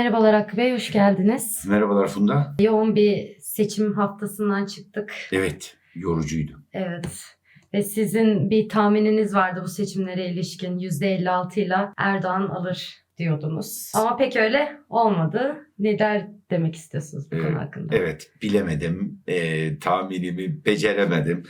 Merhabalar Hakkı Bey, hoş geldiniz. Merhabalar Funda. Yoğun bir seçim haftasından çıktık. Evet, yorucuydu. Evet. Ve sizin bir tahmininiz vardı bu seçimlere ilişkin %56 ile Erdoğan alır diyordunuz. Ama pek öyle olmadı. Neler demek istiyorsunuz bu Ee, konu hakkında? Evet, bilemedim. Ee, tahminimi beceremedim.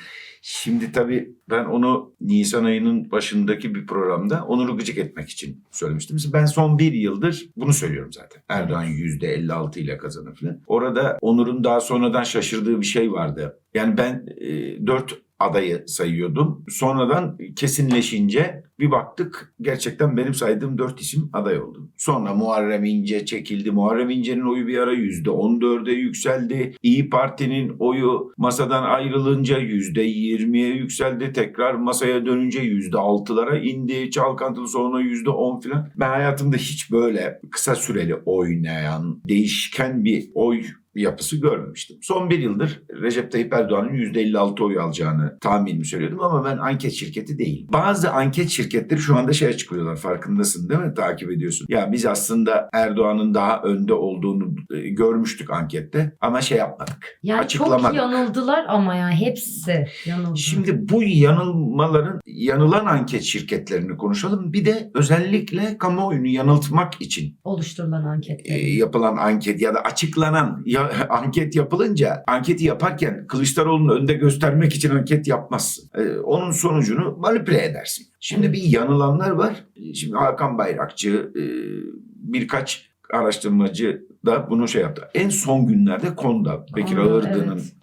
Şimdi tabii ben onu Nisan ayının başındaki bir programda Onur'u gıcık etmek için söylemiştim. Ben son bir yıldır bunu söylüyorum zaten. Erdoğan %56 ile kazanır falan. Orada Onur'un daha sonradan şaşırdığı bir şey vardı. Yani ben e, 4 adayı sayıyordum. Sonradan kesinleşince bir baktık gerçekten benim saydığım dört isim aday oldu. Sonra Muharrem İnce çekildi. Muharrem İnce'nin oyu bir ara %14'e yükseldi. İyi Parti'nin oyu masadan ayrılınca %20'ye yükseldi. Tekrar masaya dönünce %6'lara indi. Çalkantılı sonra %10 falan. Ben hayatımda hiç böyle kısa süreli oynayan, değişken bir oy yapısı görmemiştim. Son bir yıldır Recep Tayyip Erdoğan'ın %56 oy alacağını tahminimi söylüyordum ama ben anket şirketi değil. Bazı anket şirketleri şu anda şey açıklıyorlar farkındasın değil mi? Takip ediyorsun. Ya biz aslında Erdoğan'ın daha önde olduğunu e, görmüştük ankette ama şey yapmadık. yani çok açıklamadık. yanıldılar ama ya hepsi yanıldı. Şimdi bu yanılmaların yanılan anket şirketlerini konuşalım. Bir de özellikle kamuoyunu yanıltmak için oluşturulan e, anketler. yapılan anket ya da açıklanan ya, anket yapılınca anketi yaparken Kılıçdaroğlu'nu önde göstermek için anket yapmazsın. E, onun sonucunu manipüle edersin. Şimdi bir yanılanlar var. Şimdi Hakan Bayrakçı e, birkaç araştırmacı da bunu şey yaptı. En son günlerde konuda Bekir Ağırdı'nın evet.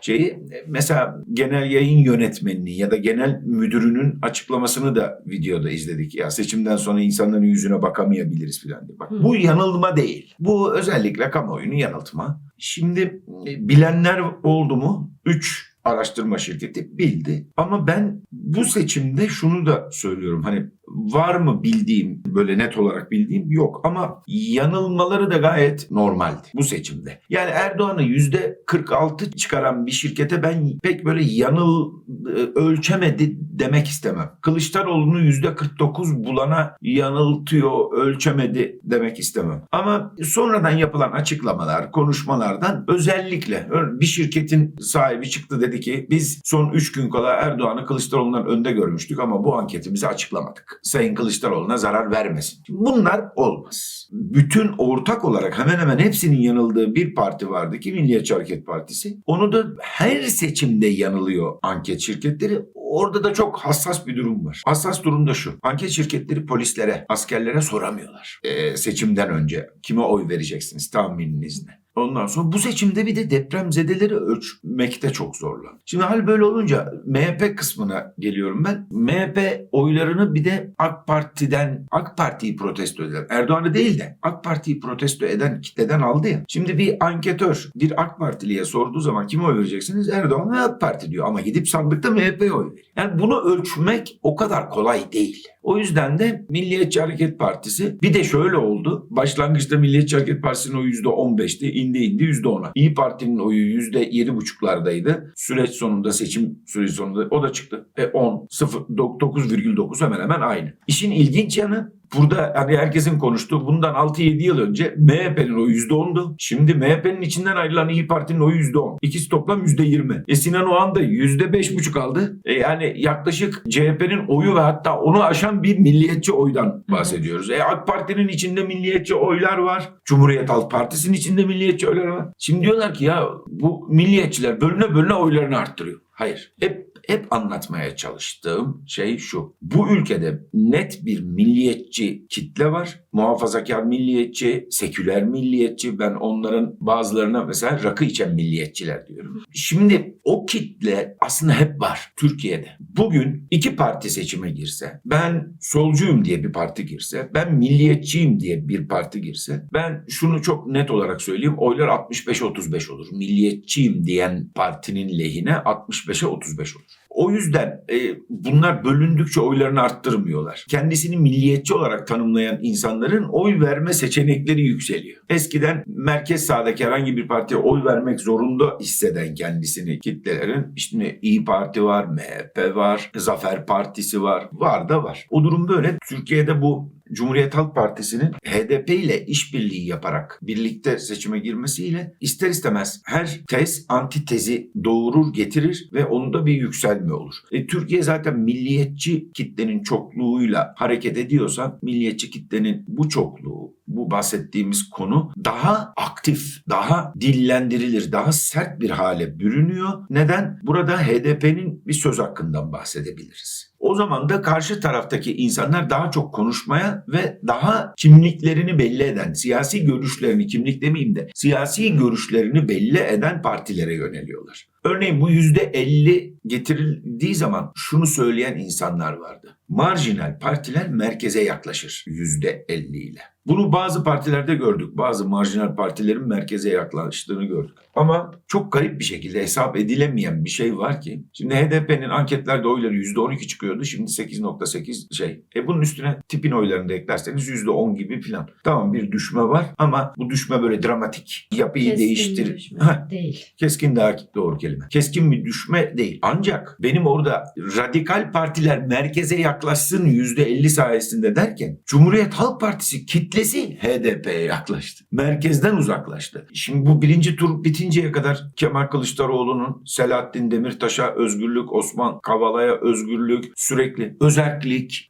Şeyi mesela genel yayın yönetmeninin ya da genel müdürünün açıklamasını da videoda izledik. Ya seçimden sonra insanların yüzüne bakamayabiliriz falan diye. Bak bu yanılma değil. Bu özellikle kamuoyunu yanıltma. Şimdi e, bilenler oldu mu? Üç araştırma şirketi bildi. Ama ben bu seçimde şunu da söylüyorum. Hani var mı bildiğim böyle net olarak bildiğim yok ama yanılmaları da gayet normaldi bu seçimde. Yani Erdoğan'ı yüzde 46 çıkaran bir şirkete ben pek böyle yanıl e, ölçemedi demek istemem. Kılıçdaroğlu'nu yüzde 49 bulana yanıltıyor ölçemedi demek istemem. Ama sonradan yapılan açıklamalar konuşmalardan özellikle bir şirketin sahibi çıktı dedi ki biz son 3 gün kala Erdoğan'ı Kılıçdaroğlu'ndan önde görmüştük ama bu anketimizi açıklamadık. Sayın Kılıçdaroğlu'na zarar vermesin. Bunlar olmaz. Bütün ortak olarak hemen hemen hepsinin yanıldığı bir parti vardı ki Milliyetçi Hareket Partisi. Onu da her seçimde yanılıyor anket şirketleri. Orada da çok hassas bir durum var. Hassas durum da şu. Anket şirketleri polislere, askerlere soramıyorlar. Ee, seçimden önce kime oy vereceksiniz tahmininiz ne? Ondan sonra bu seçimde bir de depremzedeleri ölçmekte çok zorlan. Şimdi hal böyle olunca MHP kısmına geliyorum ben. MHP oylarını bir de AK Parti'den AK Parti'yi protesto eden Erdoğan'ı değil de AK Parti'yi protesto eden kitleden aldı ya. Şimdi bir anketör bir AK Partiliye sorduğu zaman kime oy vereceksiniz? Erdoğan ve AK Parti diyor ama gidip sandıkta MHP'ye oy veriyor. Yani bunu ölçmek o kadar kolay değil. O yüzden de Milliyetçi Hareket Partisi bir de şöyle oldu. Başlangıçta Milliyetçi Hareket Partisi'nin oyu %15'ti. indi indi %10'a. İyi Parti'nin oyu %7,5'lardaydı. Süreç sonunda seçim süreci sonunda o da çıktı. E 10, 0, 9,9 hemen hemen aynı. İşin ilginç yanı Burada hani herkesin konuştuğu bundan 6-7 yıl önce MHP'nin oyu %10'du. Şimdi MHP'nin içinden ayrılan İyi Parti'nin oyu %10. İkisi toplam %20. E Sinan Oğan da %5,5 aldı. E yani yaklaşık CHP'nin oyu ve hatta onu aşan bir milliyetçi oydan bahsediyoruz. E AK Parti'nin içinde milliyetçi oylar var. Cumhuriyet Halk Partisi'nin içinde milliyetçi oylar var. Şimdi diyorlar ki ya bu milliyetçiler bölüne bölüne oylarını arttırıyor. Hayır. Hep hep anlatmaya çalıştığım şey şu. Bu ülkede net bir milliyetçi kitle var. Muhafazakar milliyetçi, seküler milliyetçi. Ben onların bazılarına mesela rakı içen milliyetçiler diyorum. Şimdi o kitle aslında hep var Türkiye'de. Bugün iki parti seçime girse, ben solcuyum diye bir parti girse, ben milliyetçiyim diye bir parti girse, ben şunu çok net olarak söyleyeyim. Oylar 65-35 olur. Milliyetçiyim diyen partinin lehine 65'e 35 olur. O yüzden e, bunlar bölündükçe oylarını arttırmıyorlar. Kendisini milliyetçi olarak tanımlayan insanların oy verme seçenekleri yükseliyor. Eskiden merkez sağdaki herhangi bir partiye oy vermek zorunda hisseden kendisini kitlelerin işte İyi Parti var, MHP var, Zafer Partisi var, var da var. O durum böyle. Türkiye'de bu Cumhuriyet Halk Partisi'nin HDP ile işbirliği yaparak birlikte seçime girmesiyle ister istemez her tez antitezi doğurur getirir ve onda bir yükselme olur. E, Türkiye zaten milliyetçi kitlenin çokluğuyla hareket ediyorsa milliyetçi kitlenin bu çokluğu, bu bahsettiğimiz konu daha aktif, daha dillendirilir, daha sert bir hale bürünüyor. Neden? Burada HDP'nin bir söz hakkından bahsedebiliriz. O zaman da karşı taraftaki insanlar daha çok konuşmaya ve daha kimliklerini belli eden, siyasi görüşlerini, kimlik demeyeyim de siyasi görüşlerini belli eden partilere yöneliyorlar. Örneğin bu yüzde elli getirildiği zaman şunu söyleyen insanlar vardı. Marjinal partiler merkeze yaklaşır yüzde elli ile. Bunu bazı partilerde gördük. Bazı marjinal partilerin merkeze yaklaştığını gördük. Ama çok garip bir şekilde hesap edilemeyen bir şey var ki. Şimdi HDP'nin anketlerde oyları %12 çıkıyordu. Şimdi 8.8 şey. E bunun üstüne tipin oylarını da eklerseniz %10 gibi falan. Tamam bir düşme var ama bu düşme böyle dramatik. Yapıyı Keskin değiştir. düşme Heh, Değil. Keskin daha doğru kelime. Keskin bir düşme değil. Ancak benim orada radikal partiler merkeze yaklaşsın %50 sayesinde derken Cumhuriyet Halk Partisi kitlesi HDP'ye yaklaştı. Merkezden uzaklaştı. Şimdi bu birinci tur bitinceye kadar Kemal Kılıçdaroğlu'nun Selahattin Demirtaş'a özgürlük, Osman Kavala'ya özgürlük, sürekli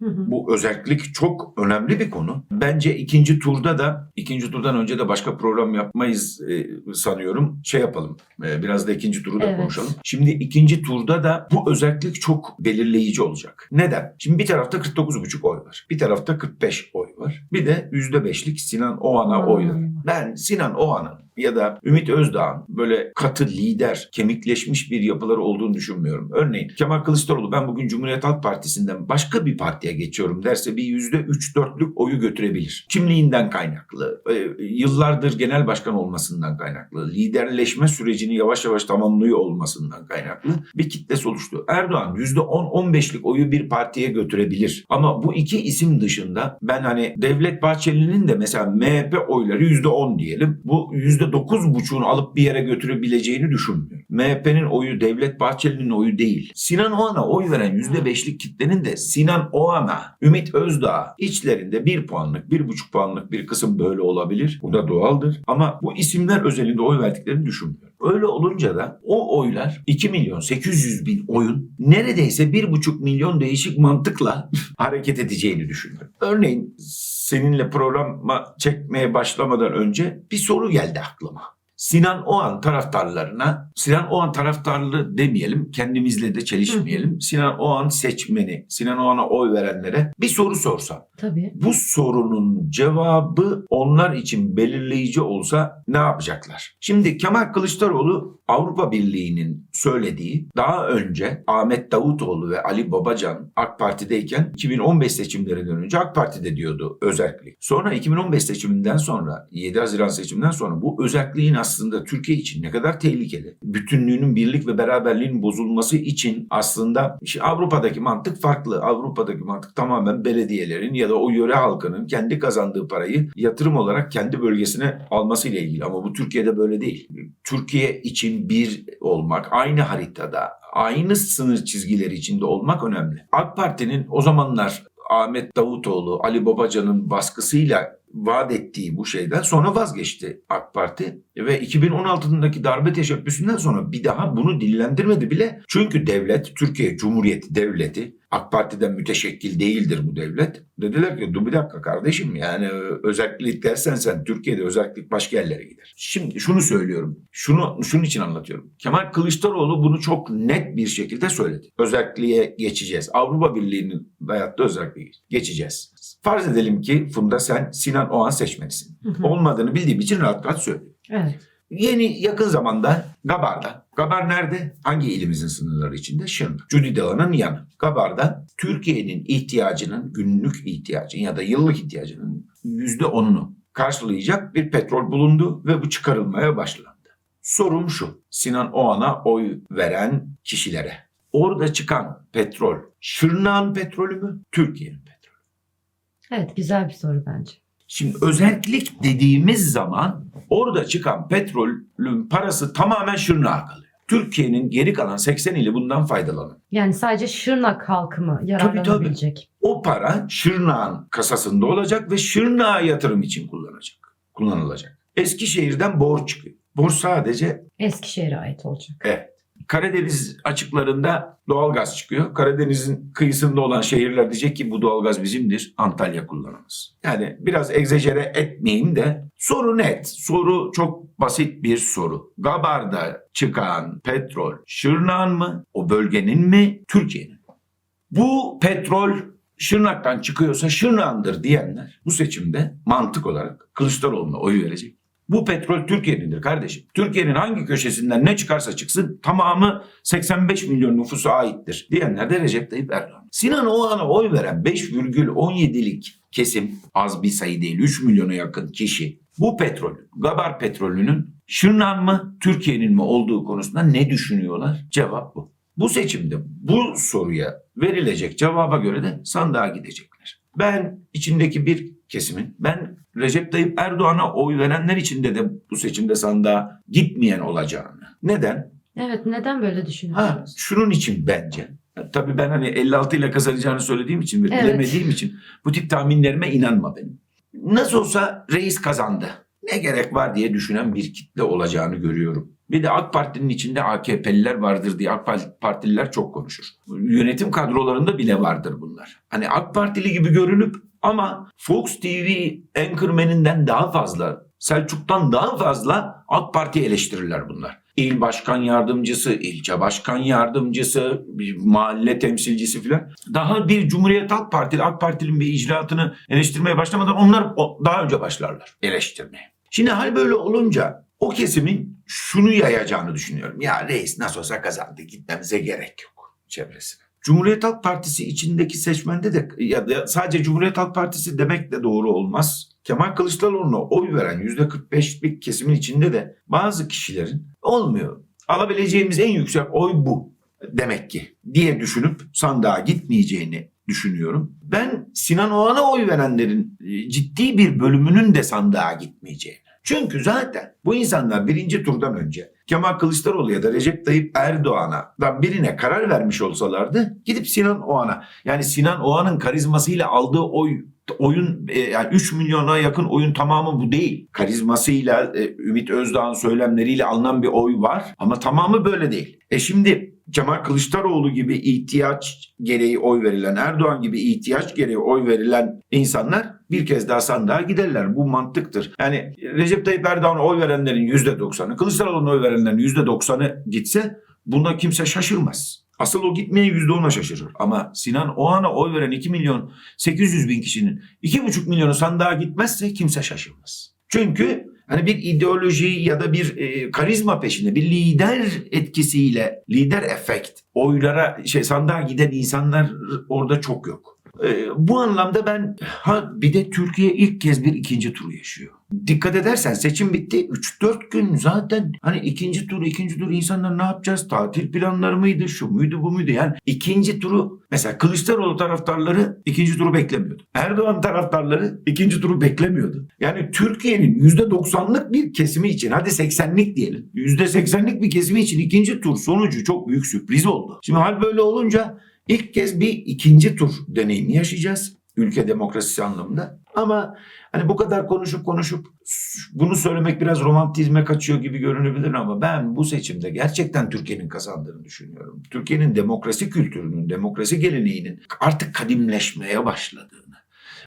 Hı hı. bu özellik çok önemli bir konu. Bence ikinci turda da, ikinci turdan önce de başka program yapmayız e, sanıyorum. Şey yapalım, e, biraz da ikinci turu da Evet. konuşalım. Şimdi ikinci turda da bu özellik çok belirleyici olacak. Neden? Şimdi bir tarafta 49,5 oy var. Bir tarafta 45 oy var. Bir de %5'lik Sinan Oğan'a oy var. Ben Sinan Oğan'ın ya da Ümit Özdağ'ın böyle katı lider, kemikleşmiş bir yapıları olduğunu düşünmüyorum. Örneğin Kemal Kılıçdaroğlu ben bugün Cumhuriyet Halk Partisi'nden başka bir partiye geçiyorum derse bir yüzde üç dörtlük oyu götürebilir. Kimliğinden kaynaklı, e, yıllardır genel başkan olmasından kaynaklı, liderleşme sürecini yavaş yavaş tamamlıyor olmasından kaynaklı bir kitlesi oluştu. Erdoğan yüzde on, on beşlik oyu bir partiye götürebilir. Ama bu iki isim dışında ben hani Devlet Bahçeli'nin de mesela MHP oyları yüzde on diyelim. Bu yüzde dokuz buçuğunu alıp bir yere götürebileceğini düşünmüyorum. MHP'nin oyu Devlet Bahçeli'nin oyu değil. Sinan Oğan'a oy veren yüzde beşlik kitlenin de Sinan Oğan'a, Ümit Özdağ içlerinde bir puanlık, bir buçuk puanlık bir kısım böyle olabilir. Bu da doğaldır. Ama bu isimler özelinde oy verdiklerini düşünmüyorum. Öyle olunca da o oylar 2 milyon 800 bin oyun neredeyse 1,5 milyon değişik mantıkla hareket edeceğini düşünüyorum. Örneğin seninle programa çekmeye başlamadan önce bir soru geldi aklıma. Sinan Oğan taraftarlarına, Sinan Oğan taraftarlı demeyelim, kendimizle de çelişmeyelim. Sinan Oğan seçmeni, Sinan Oğan'a oy verenlere bir soru sorsam. Tabii. Bu sorunun cevabı onlar için belirleyici olsa ne yapacaklar? Şimdi Kemal Kılıçdaroğlu Avrupa Birliği'nin söylediği daha önce Ahmet Davutoğlu ve Ali Babacan AK Parti'deyken 2015 seçimlerinden önce AK Parti'de diyordu özellik. Sonra 2015 seçiminden sonra 7 Haziran seçiminden sonra bu özelliğin aslında Türkiye için ne kadar tehlikeli. Bütünlüğünün birlik ve beraberliğin bozulması için aslında işte Avrupa'daki mantık farklı. Avrupa'daki mantık tamamen belediyelerin ya da o yöre halkının kendi kazandığı parayı yatırım olarak kendi bölgesine alması ile ilgili. Ama bu Türkiye'de böyle değil. Türkiye için bir olmak, aynı haritada, aynı sınır çizgileri içinde olmak önemli. AK Parti'nin o zamanlar Ahmet Davutoğlu, Ali Babacan'ın baskısıyla vaat ettiği bu şeyden sonra vazgeçti AK Parti ve 2016'daki darbe teşebbüsünden sonra bir daha bunu dillendirmedi bile. Çünkü devlet, Türkiye Cumhuriyeti Devleti AK Parti'den müteşekkil değildir bu devlet. Dediler ki dur bir dakika kardeşim yani özellik dersen sen Türkiye'de özellik başka yerlere gider. Şimdi şunu söylüyorum. Şunu şunun için anlatıyorum. Kemal Kılıçdaroğlu bunu çok net bir şekilde söyledi. Özelliğe geçeceğiz. Avrupa Birliği'nin dayattığı özelliğe geçeceğiz. Farz edelim ki Funda sen Sinan Oğan seçmenisin. Hı hı. Olmadığını bildiğim için rahat rahat söylüyorum. Evet. Yeni yakın zamanda Gabar'da. Gabar nerede? Hangi ilimizin sınırları içinde? Şırnak. Cudi Dağı'nın yanı. Gabar'da Türkiye'nin ihtiyacının, günlük ihtiyacının ya da yıllık ihtiyacının yüzde onunu karşılayacak bir petrol bulundu ve bu çıkarılmaya başlandı. Sorum şu. Sinan Oğan'a oy veren kişilere. Orada çıkan petrol Şırnak'ın petrolü mü? Türkiye'nin petrolü. Evet güzel bir soru bence. Şimdi özellik dediğimiz zaman orada çıkan petrolün parası tamamen Şırnak'a kalıyor. Türkiye'nin geri kalan 80 ili bundan faydalanır. Yani sadece Şırnak halkı mı yararlanabilecek? O para Şırnak'ın kasasında olacak ve Şırnak'a yatırım için kullanacak, kullanılacak. Eskişehir'den borç çıkıyor. Borç sadece Eskişehir'e ait olacak. Evet. Karadeniz açıklarında doğalgaz çıkıyor. Karadeniz'in kıyısında olan şehirler diyecek ki bu doğalgaz bizimdir. Antalya kullanamaz. Yani biraz egzajere etmeyeyim de soru net. Soru çok basit bir soru. Gabar'da çıkan petrol Şırnak'ın mı? O bölgenin mi? Türkiye'nin? Bu petrol Şırnak'tan çıkıyorsa Şırnak'ındır diyenler bu seçimde mantık olarak Kılıçdaroğlu'na oy verecek. Bu petrol Türkiye'nindir kardeşim. Türkiye'nin hangi köşesinden ne çıkarsa çıksın tamamı 85 milyon nüfusa aittir diyenler de Recep Tayyip Erdoğan. Sinan Oğan'a oy veren 5,17'lik kesim az bir sayı değil 3 milyona yakın kişi bu petrol, Gabar petrolünün Şırnak mı Türkiye'nin mi olduğu konusunda ne düşünüyorlar? Cevap bu. Bu seçimde bu soruya verilecek cevaba göre de sandığa gidecekler. Ben içindeki bir kesimin, ben Recep Tayyip Erdoğan'a oy verenler içinde de bu seçimde sandığa gitmeyen olacağını. Neden? Evet neden böyle Ha, düşünüyorsunuz? şunun için bence. Tabii ben hani 56 ile kazanacağını söylediğim için ve Evet. bilemediğim için bu tip tahminlerime inanma benim. Nasıl olsa reis kazandı. Ne gerek var diye düşünen bir kitle olacağını görüyorum. Bir de AK Parti'nin içinde AKP'liler vardır diye AK Partililer çok konuşur. Yönetim kadrolarında bile vardır bunlar. Hani AK Partili gibi görünüp ama Fox TV anchorman'inden daha fazla, Selçuk'tan daha fazla AK Parti eleştirirler bunlar. İl başkan yardımcısı, ilçe başkan yardımcısı, bir mahalle temsilcisi falan. Daha bir Cumhuriyet Halk Partili, AK Parti'nin bir icraatını eleştirmeye başlamadan onlar daha önce başlarlar eleştirmeye. Şimdi hal böyle olunca o kesimin şunu yayacağını düşünüyorum. Ya reis nasıl olsa kazandı gitmemize gerek yok çevresine. Cumhuriyet Halk Partisi içindeki seçmende de ya sadece Cumhuriyet Halk Partisi demek de doğru olmaz. Kemal Kılıçdaroğlu'na oy veren %45'lik kesimin içinde de bazı kişilerin olmuyor. Alabileceğimiz en yüksek oy bu demek ki diye düşünüp sandığa gitmeyeceğini düşünüyorum. Ben Sinan Oğan'a oy verenlerin e, ciddi bir bölümünün de sandığa gitmeyeceğini. Çünkü zaten bu insanlar birinci turdan önce Kemal Kılıçdaroğlu ya da Recep Tayyip Erdoğan'a birine karar vermiş olsalardı gidip Sinan Oğan'a yani Sinan Oğan'ın karizmasıyla aldığı oy oyun e, yani 3 milyona yakın oyun tamamı bu değil. Karizmasıyla e, Ümit Özdağ'ın söylemleriyle alınan bir oy var ama tamamı böyle değil. E şimdi Kemal Kılıçdaroğlu gibi ihtiyaç gereği oy verilen, Erdoğan gibi ihtiyaç gereği oy verilen insanlar bir kez daha sandığa giderler. Bu mantıktır. Yani Recep Tayyip Erdoğan'a oy verenlerin %90'ı, Kılıçdaroğlu'na oy verenlerin %90'ı gitse buna kimse şaşırmaz. Asıl o gitmeye %10'a şaşırır. Ama Sinan Oğan'a oy veren 2 milyon 800 bin kişinin 2,5 milyonu sandığa gitmezse kimse şaşırmaz. Çünkü hani bir ideoloji ya da bir e, karizma peşinde bir lider etkisiyle lider efekt oylara şey sandığa giden insanlar orada çok yok. E, bu anlamda ben ha bir de Türkiye ilk kez bir ikinci turu yaşıyor. Dikkat edersen seçim bitti. 3-4 gün zaten hani ikinci tur ikinci tur insanlar ne yapacağız? Tatil planları mıydı? Şu muydu bu muydu? Yani ikinci turu mesela Kılıçdaroğlu taraftarları ikinci turu beklemiyordu. Erdoğan taraftarları ikinci turu beklemiyordu. Yani Türkiye'nin %90'lık bir kesimi için hadi 80'lik diyelim. %80'lik bir kesimi için ikinci tur sonucu çok büyük sürpriz oldu. Şimdi hal böyle olunca ilk kez bir ikinci tur deneyimi yaşayacağız ülke demokrasisi anlamında. Ama hani bu kadar konuşup konuşup bunu söylemek biraz romantizme kaçıyor gibi görünebilir ama ben bu seçimde gerçekten Türkiye'nin kazandığını düşünüyorum. Türkiye'nin demokrasi kültürünün, demokrasi geleneğinin artık kadimleşmeye başladığını.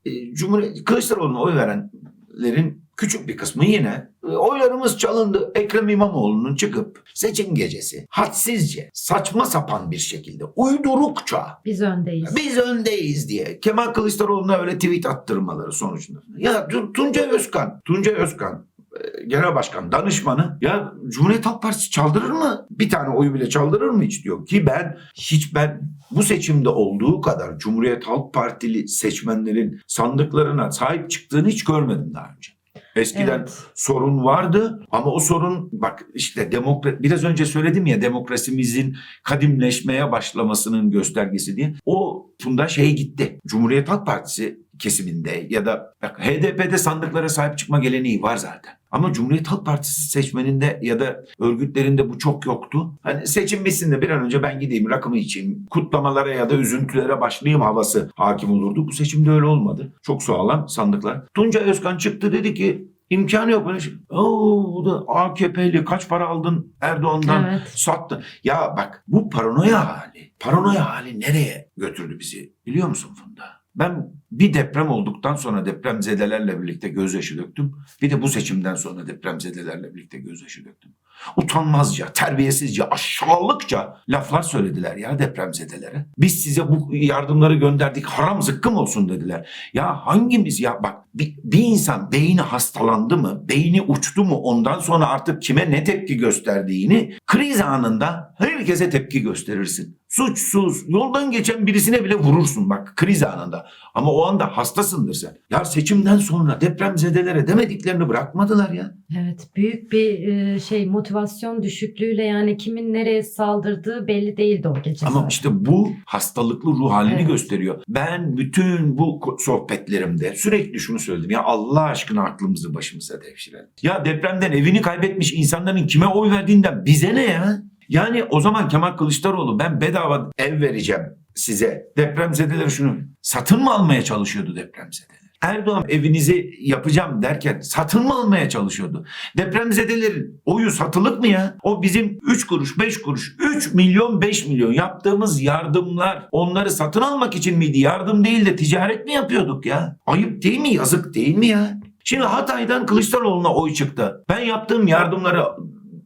E, Cumhuriyet Kılıçdaroğlu'na oy verenlerin küçük bir kısmı yine e, oylarımız çalındı. Ekrem İmamoğlu'nun çıkıp seçim gecesi hadsizce, saçma sapan bir şekilde uydurukça Biz öndeyiz. biz öndeyiz diye Kemal Kılıçdaroğlu'na öyle tweet attırmaları sonucunda. Ya Tun- Tuncay Özkan, Tuncay Özkan e, genel başkan danışmanı ya Cumhuriyet Halk Partisi çaldırır mı? Bir tane oyu bile çaldırır mı hiç diyor ki ben hiç ben bu seçimde olduğu kadar Cumhuriyet Halk Partili seçmenlerin sandıklarına sahip çıktığını hiç görmedim daha önce. Eskiden Evet. sorun vardı ama o sorun bak işte demokrat biraz önce söyledim ya demokrasimizin kadimleşmeye başlamasının göstergesi diye. O bunda şey gitti. Cumhuriyet Halk Partisi kesiminde ya da bak HDP'de sandıklara sahip çıkma geleneği var zaten. Ama Cumhuriyet Halk Partisi seçmeninde ya da örgütlerinde bu çok yoktu. Hani seçim bitsin de bir an önce ben gideyim rakımı içeyim, kutlamalara ya da üzüntülere başlayayım havası hakim olurdu. Bu seçimde öyle olmadı. Çok sağlam sandıklar. Tunca Özkan çıktı dedi ki imkanı yok böyle şey. Oo, bu da AKP'li kaç para aldın Erdoğan'dan Evet. sattın. Ya bak bu paranoya hali. Paranoya hali nereye götürdü bizi biliyor musun Funda? Ben bir deprem olduktan sonra depremzedelerle birlikte gözyaşı döktüm. Bir de bu seçimden sonra depremzedelerle birlikte gözyaşı döktüm. Utanmazca, terbiyesizce, aşağılıkça laflar söylediler ya depremzedelere. Biz size bu yardımları gönderdik haram zıkkım olsun dediler. Ya hangimiz ya bak bir, bir insan beyni hastalandı mı, beyni uçtu mu ondan sonra artık kime ne tepki gösterdiğini kriz anında herkese tepki gösterirsin. Suçsuz, yoldan geçen birisine bile vurursun bak kriz anında. Ama o anda hastasındır sen. Ya seçimden sonra depremzedelere demediklerini bırakmadılar ya. Evet, büyük bir e, şey motivasyon düşüklüğüyle yani kimin nereye saldırdığı belli değildi o gece. Ama zaten. işte bu hastalıklı ruh halini Evet. gösteriyor. Ben bütün bu sohbetlerimde sürekli şunu söyledim. Ya Allah aşkına aklımızı başımıza devşirelim. Ya depremden evini kaybetmiş insanların kime oy verdiğinden bize ne ya? Yani o zaman Kemal Kılıçdaroğlu ben bedava ev vereceğim size. Depremzedeler şunu satın mı almaya çalışıyordu depremzedeler? Erdoğan evinizi yapacağım derken satın mı almaya çalışıyordu? Depremzedelerin oyu satılık mı ya? O bizim 3 kuruş 5 kuruş 3 milyon 5 milyon yaptığımız yardımlar onları satın almak için miydi? Yardım değil de ticaret mi yapıyorduk ya? Ayıp değil mi? Yazık değil mi ya? Şimdi Hatay'dan Kılıçdaroğlu'na oy çıktı. Ben yaptığım yardımları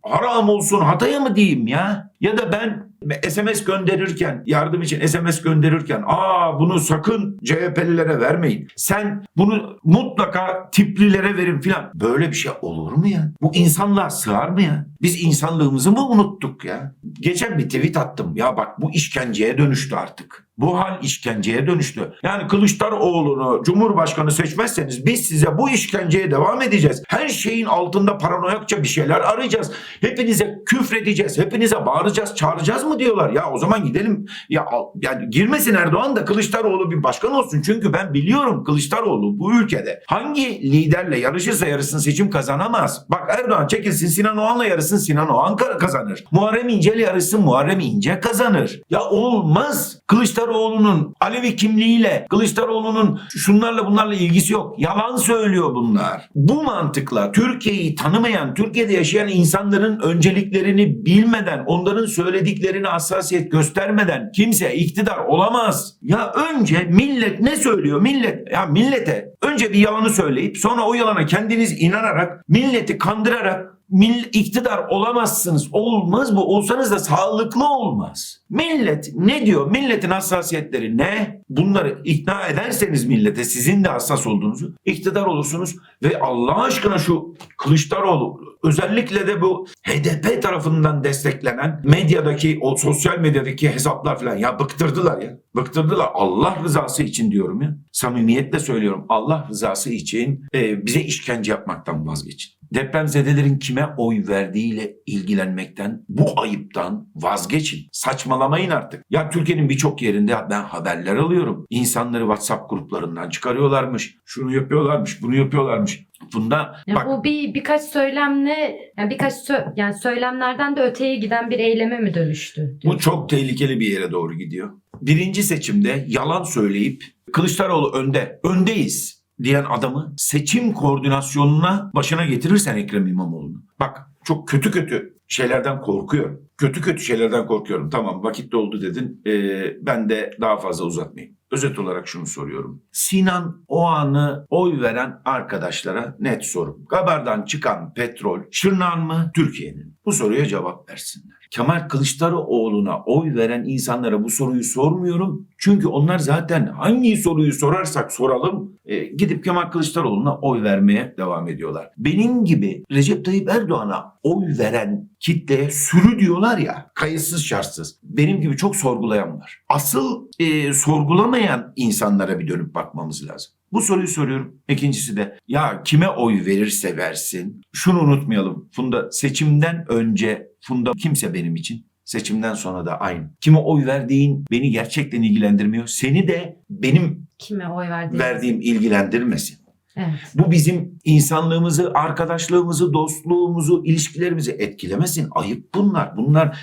haram olsun Hatay'a mı diyeyim ya? Ya da ben SMS gönderirken, yardım için SMS gönderirken aa bunu sakın CHP'lilere vermeyin. Sen bunu mutlaka tiplilere verin filan. Böyle bir şey olur mu ya? Bu insanlığa sığar mı ya? Biz insanlığımızı mı unuttuk ya? Geçen bir tweet attım. Ya bak bu işkenceye dönüştü artık. Bu hal işkenceye dönüştü. Yani Kılıçdaroğlu'nu Cumhurbaşkanı seçmezseniz biz size bu işkenceye devam edeceğiz. Her şeyin altında paranoyakça bir şeyler arayacağız. Hepinize küfredeceğiz. Hepinize bağıracağız, çağıracağız mı diyorlar. Ya o zaman gidelim. Ya yani girmesin Erdoğan da Kılıçdaroğlu bir başkan olsun. Çünkü ben biliyorum Kılıçdaroğlu bu ülkede hangi liderle yarışırsa yarışsın seçim kazanamaz. Bak Erdoğan çekilsin Sinan Oğan'la yarışsın Sinan Oğan ka- kazanır. Muharrem İnce ile yarışsın Muharrem İnce kazanır. Ya olmaz. Kılıçdaroğlu'nun Alevi kimliğiyle Kılıçdaroğlu'nun şunlarla bunlarla ilgisi yok. Yalan söylüyor bunlar. Bu mantıkla Türkiye'yi tanımayan, Türkiye'de yaşayan insanların önceliklerini bilmeden, onların söylediklerine hassasiyet göstermeden kimse iktidar olamaz. Ya önce millet ne söylüyor? Millet ya millete önce bir yalanı söyleyip sonra o yalana kendiniz inanarak, milleti kandırarak Mill iktidar olamazsınız. Olmaz bu. Olsanız da sağlıklı olmaz. Millet ne diyor? Milletin hassasiyetleri ne? Bunları ikna ederseniz millete sizin de hassas olduğunuzu iktidar olursunuz ve Allah aşkına şu Kılıçdaroğlu özellikle de bu HDP tarafından desteklenen medyadaki o sosyal medyadaki hesaplar falan ya bıktırdılar ya. Bıktırdılar. Allah rızası için diyorum ya. Samimiyetle söylüyorum. Allah rızası için e, bize işkence yapmaktan vazgeçin. Depremzedelerin kime oy verdiğiyle ilgilenmekten, bu ayıptan vazgeçin. Saçmalamayın artık. Ya Türkiye'nin birçok yerinde ben haberler alıyorum. İnsanları WhatsApp gruplarından çıkarıyorlarmış. Şunu yapıyorlarmış, bunu yapıyorlarmış. Bunda Ya bak bu bir birkaç söylemle yani birkaç sö- yani söylemlerden de öteye giden bir eyleme mi dönüştü? Bu çok tehlikeli bir yere doğru gidiyor. Birinci seçimde yalan söyleyip Kılıçdaroğlu önde, öndeyiz diyen adamı seçim koordinasyonuna başına getirirsen Ekrem İmamoğlu'nu. Bak çok kötü kötü şeylerden korkuyorum. Kötü kötü şeylerden korkuyorum. Tamam vakit doldu dedin. Ee, ben de daha fazla uzatmayayım. Özet olarak şunu soruyorum. Sinan o anı oy veren arkadaşlara net sorum. Gabar'dan çıkan petrol Şırnak'ın mı Türkiye'nin? Bu soruya cevap versinler. Kemal Kılıçdaroğlu'na oy veren insanlara bu soruyu sormuyorum. Çünkü onlar zaten hangi soruyu sorarsak soralım e, gidip Kemal Kılıçdaroğlu'na oy vermeye devam ediyorlar. Benim gibi Recep Tayyip Erdoğan'a oy veren kitleye sürü diyorlar ya kayıtsız şartsız. Benim gibi çok sorgulayan var. Asıl e, sorgulamayan insanlara bir dönüp bakmamız lazım. Bu soruyu soruyorum. İkincisi de ya kime oy verirse versin. Şunu unutmayalım. Funda seçimden önce Funda kimse benim için. Seçimden sonra da aynı. Kime oy verdiğin beni gerçekten ilgilendirmiyor. Seni de benim Kime oy verdiğiniz? verdiğim ilgilendirmesin. Evet. Bu bizim insanlığımızı, arkadaşlığımızı, dostluğumuzu, ilişkilerimizi etkilemesin. Ayıp bunlar. Bunlar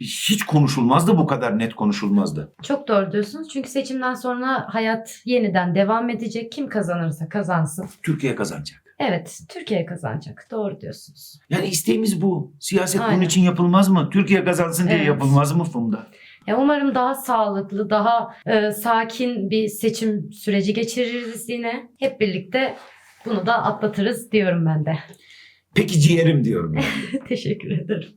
hiç konuşulmazdı bu kadar net konuşulmazdı. Çok doğru diyorsunuz. Çünkü seçimden sonra hayat yeniden devam edecek. Kim kazanırsa kazansın. Türkiye kazanacak. Evet, Türkiye kazanacak. Doğru diyorsunuz. Yani isteğimiz bu. Siyaset bunun Aynen. için yapılmaz mı? Türkiye kazansın diye Evet. yapılmaz mı Funda? Ya umarım daha sağlıklı, daha e, sakin bir seçim süreci geçiririz yine. Hep birlikte bunu da atlatırız diyorum ben de. Peki ciğerim diyorum. ben. Teşekkür ederim.